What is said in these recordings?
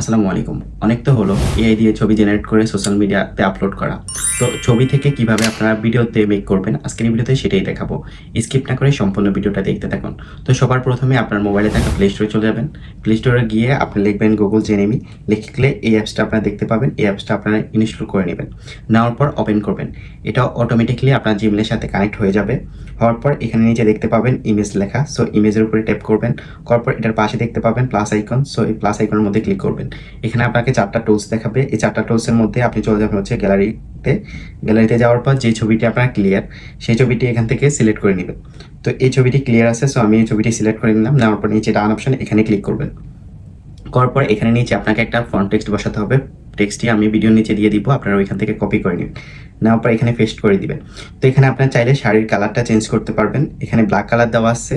আসসালামু আলাইকুম। অনেক তো হলো এআই দিয়ে ছবি জেনারেট করে সোশ্যাল মিডিয়াতে আপলোড করা। তো ছবি থেকে কীভাবে আপনারা ভিডিওতে মেক করবেন, আজকের ভিডিওতে সেটাই দেখাবো। স্কিপ না করে সম্পূর্ণ ভিডিওটা দেখতে থাকুন। তো সবার প্রথমে আপনার মোবাইলে থাকা প্লে স্টোরে চলে যাবেন। প্লে স্টোরে গিয়ে আপনি লিখবেন গুগল জেনেমি লিখলে এই অ্যাপসটা আপনারা দেখতে পাবেন, এই অ্যাপসটা আপনারা ইনস্টল করে নেবেন। নেওয়ার পর ওপেন করবেন। এটা অটোমেটিকলি আপনার জিমেলের সাথে কানেক্ট হয়ে যাবে। হওয়ার পর এখানে নিচে দেখতে পাবেন ইমেজ লেখা। সো ইমেজের উপরে ট্যাপ করবেন। করার পর এটার পাশে দেখতে পাবেন প্লাস আইকন সো এই প্লাস আইকনের মধ্যে ক্লিক করবেন। এখানে আপনাকে চারটা টুলস দেখাবে। এই চারটা টুলসের মধ্যে আপনি চলে যাবেন হচ্ছে গ্যালারিতে গ্যালারিতে যাওয়ার পর যে ছবিটি আপনার ক্লিয়ার সেই ছবিটি এখান থেকে সিলেক্ট করে নেবেন। তো এই ছবিটি ক্লিয়ার আছে সো আমি এই ছবিটি সিলেক্ট করে নিলাম। নেওয়ার পর নিচে ডান অপশন এখানে ক্লিক করবেন। করার পর এখানে নিচে আপনাকে একটা ফন্ট টেক্সট বসাতে হবে। টেক্সটটি আমি ভিডিওর নিচে দিয়ে দিব, আপনারা ওইখান থেকে কপি করে নেবেন নেওয়ার পর এখানে পেস্ট করে দিবেন। তো এখানে আপনার চাইলে শাড়ির কালারটা চেঞ্জ করতে পারবেন। এখানে ব্ল্যাক কালার দেওয়া আছে।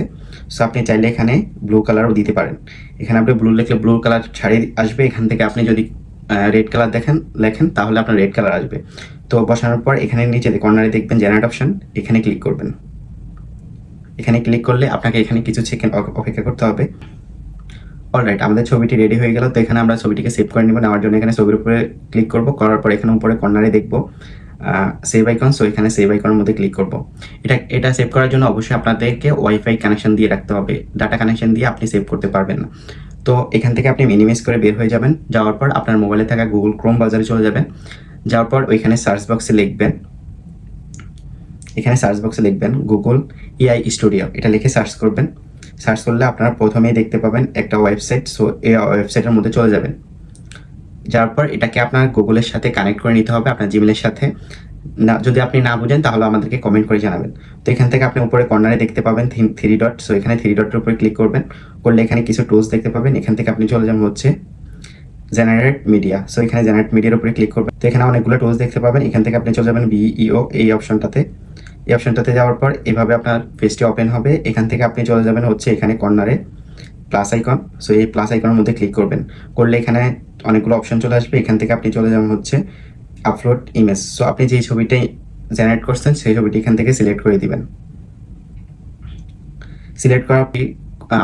সো আপনি চাইলে এখানে ব্লু কালারও দিতে পারেন। এখানে আপনি ব্লু লিখলে ব্লু কালার শাড়ি আসবে। এখান থেকে আপনি যদি রেড কালার দেখেন, লেখেন, তাহলে আপনার রেড কালার আসবে। তো বসানোর পর এখানে নিচে কর্নারে দেখবেন জেনারেট অপশন এখানে ক্লিক করবেন। এখানে ক্লিক করলে আপনাকে এখানে কিছু সেকেন্ড অপেক্ষা করতে হবে। অলরাইট আমাদের ছবিটি রেডি হয়ে গেল, তো এখানে আমরা ছবিটিকে সেভ করে নেব। নেওয়ার জন্য এখানে ছবির উপরে ক্লিক করব। করার পর এখানে উপরে কর্নারে দেখব সেভ আইকন সো এখানে সেভ আইকনের মধ্যে ক্লিক করব। এটা এটা সেভ করার জন্য অবশ্যই আপনাদেরকে ওয়াইফাই কানেকশন দিয়ে রাখতে হবে। ডাটা কানেকশন দিয়ে আপনি সেভ করতে পারবেন না। তো এখান থেকে আপনি মিনিমাইজ করে বের হয়ে যাবেন। যাওয়ার পর আপনার মোবাইলে থাকা গুগল ক্রোম বাজারে চলে যাবেন। যাওয়ার পর ওইখানে সার্চ বক্সে লিখবেন। এখানে সার্চ বক্সে লিখবেন গুগল এআই স্টুডিও এটা লিখে সার্চ করবেন। সার্চ করলে আপনারা প্রথমেই দেখতে পাবেন একটা ওয়েবসাইট সো এই ওয়েবসাইটের মধ্যে চলে যাবেন। যাওয়ার পর এটাকে আপনার গুগলের সাথে কানেক্ট করে নিতে হবে, আপনার জিমেলের সাথে। না, যদি আপনি না বুঝেন, তাহলে আমাদেরকে কমেন্ট করে জানাবেন। তো এখান থেকে আপনি উপরে কর্নারে দেখতে পাবেন থ্রি ডট সো এখানে থ্রি ডটের উপরে ক্লিক করবেন। করলে এখানে কিছু টুলস দেখতে পাবেন। এখান থেকে আপনি চলে যাবেন হচ্ছে জেনারেট মিডিয়া সো এখানে জেনারেট মিডিয়ার উপরে ক্লিক করবেন। তো এখানে অনেকগুলো টুলস দেখতে পাবেন। এখান থেকে আপনি চলে যাবেন বিইও এই অপশনটাতে এই অপশনটাতে যাওয়ার পর এভাবে আপনার পেজটি ওপেন হবে। এখান থেকে আপনি চলে যাবেন হচ্ছে এখানে কর্নারে প্লাস আইকন সো এই প্লাস আইকনের মধ্যে ক্লিক করবেন। করলে এখানে অনেকগুলো অপশন চলে আসবে। এখান থেকে আপনি চলে যাবেন হচ্ছে আপলোড ইমেজ সো আপনি যেই ছবিটাই জেনারেট করছেন, সেই ছবিটি এখান থেকে সিলেক্ট করে দিবেন। সিলেক্ট করার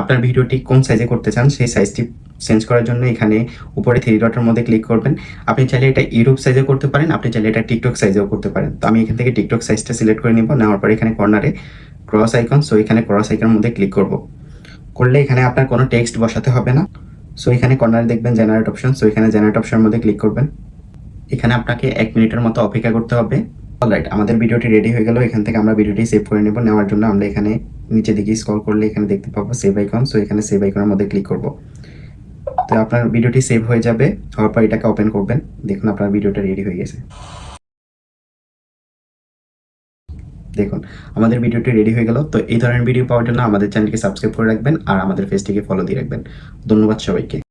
আপনার ভিডিওটি কোন সাইজে করতে চান, সেই সাইজটি চেঞ্জ করার জন্য এখানে উপরে থ্রি ডটের মধ্যে ক্লিক করবেন। আপনি চাইলে এটা ইউটিউব সাইজে করতে পারেন, আপনি চাইলে এটা টিকটক সাইজেও করতে পারেন। তো আমি এখান থেকে টিকটক সাইজটা সিলেক্ট করে নিব, নেওয়ার পরে এখানে কর্নারে ক্রস আইকন সো এখানে ক্রস আইকনের মধ্যে ক্লিক করব। করলে এখানে আপনার কোনো টেক্সট বসাতে হবে না। সো এখানে কর্নারে দেখবেন জেনারেট অপশন সো এখানে জেনারেট অপশনের মধ্যে ক্লিক করবেন। এখানে আপনাকে এক মিনিটের মতো অপেক্ষা করতে হবে। অলরাইট আমাদের ভিডিওটি রেডি হয়ে গেল, এখান থেকে আমরা ভিডিওটি সেভ করে নেব। নেওয়ার জন্য আমরা এখানে নিচে দিকে স্ক্রল করলে এখানে দেখতে পাবো সেভ আইকন সো এখানে সেভ আইকনের মধ্যে ক্লিক করব। তো আপনার ভিডিওটি সেভ হয়ে যাবে, হওয়ার পর এটাকে ওপেন করবেন, দেখুন আপনার ভিডিওটা রেডি হয়ে গেছে। দেখুন, আমাদের ভিডিওটি রেডি হয়ে গেল, তো এই ধরনের ভিডিও পাওয়ার জন্য আমাদের চ্যানেলকে সাবস্ক্রাইব করে রাখবেন আর আমাদের ফেসটিকে ফলো দিয়ে রাখবেন। ধন্যবাদ সবাইকে।